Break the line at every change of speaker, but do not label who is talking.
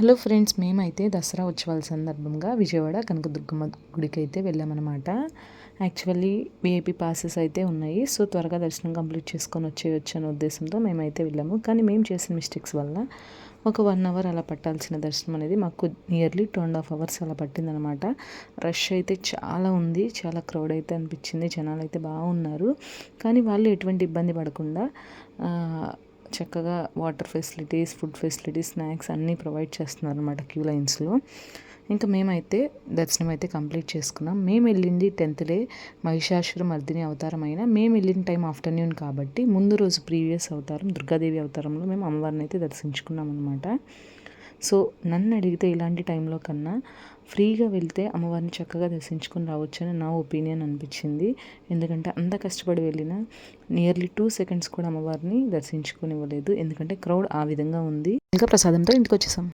Hello friends మేమైతే దసరా ఉత్సవాల సందర్భంగా విజయవాడ కనకదుర్గమ్మ గుడికి అయితే వెళ్ళామన్నమాట. యాక్చువల్లీ విఐపి పాసెస్ అయితే ఉన్నాయి. సో త్వరగా దర్శనం కంప్లీట్ చేసుకొని వచ్చేయచ్చు అనే ఉద్దేశంతో మేమైతే వెళ్ళాము. కానీ మేము చేసిన మిస్టేక్స్ వల్ల ఒక వన్ అవర్ అలా పట్టాల్సిన దర్శనం అనేది మాకు nearly two and half hours అలా పట్టిందనమాట రష్ అయితే చాలా ఉంది. చాలా క్రౌడ్ అయితే అనిపించింది. జనాలు అయితే బాగున్నారు. కానీ వాళ్ళు ఎటువంటి ఇబ్బంది పడకుండా చక్కగా water facilities food facilities snacks అన్నీ ప్రొవైడ్ చేస్తున్నారు అనమాట క్యూ లైన్స్లో. ఇంకా మేమైతే దర్శనం అయితే కంప్లీట్ చేసుకున్నాం. మేము వెళ్ళింది టెన్త్లే మహిషాసుర మర్దిని అవతారం అయినా మేము వెళ్ళిన టైం ఆఫ్టర్నూన్ కాబట్టి ముందు రోజు ప్రీవియస్ అవతారం దుర్గాదేవి అవతారంలో మేము అమ్మవారిని అయితే దర్శించుకున్నాం అనమాట సో నన్ను అడిగితే ఇలాంటి టైంలో కన్నా ఫ్రీగా వెళ్తే అమ్మవారిని చక్కగా దర్శించుకుని రావచ్చని నా ఒపీనియన్ అనిపించింది. ఎందుకంటే అంత కష్టపడి వెళ్ళిన నియర్లీ టూ సెకండ్స్ కూడా అమ్మవారిని దర్శించుకుని ఇవ్వలేదు ఎందుకంటే క్రౌడ్ ఆ విధంగా ఉంది. ఇంకా ప్రసాదంతో ఇంటికి వచ్చేసాం.